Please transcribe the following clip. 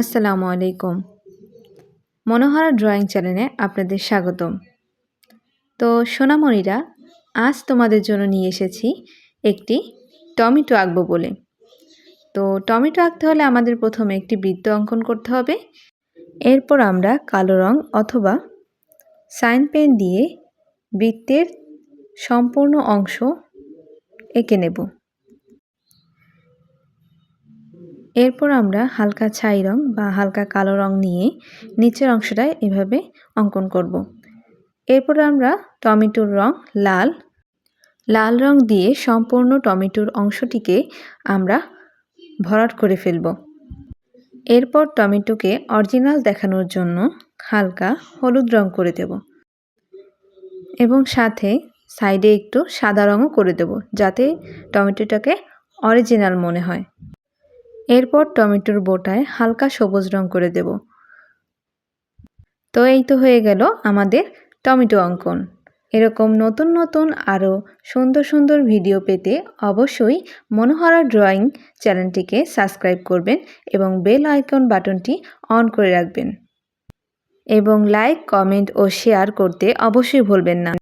আসসালামু আলাইকুম। মনোহরা ড্রয়িং চ্যানেলে আপনাদের স্বাগতম। তো সোনামণিরা, আজ তোমাদের জন্য নিয়ে এসেছি একটি টমেটো আঁকবো বলে। তো টমেটো আঁকতে হলে আমাদের প্রথমে একটি বৃত্ত অঙ্কন করতে হবে। এরপর আমরা কালো রং অথবা সাইন পেন দিয়ে বৃত্তের সম্পূর্ণ অংশ এঁকে নেব। এরপর আমরা হালকা ছাই রং বা হালকা কালো রং নিয়ে নিচের অংশটায় এভাবে অঙ্কন করব। এরপর আমরা টমেটোর রং লাল লাল রং দিয়ে সম্পূর্ণ টমেটোর অংশটিকে আমরা ভরাট করে ফেলব এরপর টমেটোকে অরিজিনাল দেখানোর জন্য হালকা হলুদ রং করে দেব এবং সাথে সাইডে একটু সাদা রঙও করে দেব যাতে টমেটোটাকে অরিজিনাল মনে হয় এরপর টমেটোর বোটায় হালকা সবুজ রং করে দেব। তো এই তো হয়ে গেল আমাদের টমেটো অঙ্কন। এরকম নতুন নতুন আরও সুন্দর সুন্দর ভিডিও পেতে অবশ্যই মনোহরা ড্রয়িং চ্যানেলটিকে সাবস্ক্রাইব করবেন এবং বেল আইকন বাটনটি অন করে রাখবেন। এবং লাইক, কমেন্ট ও শেয়ার করতে অবশ্যই ভুলবেন না।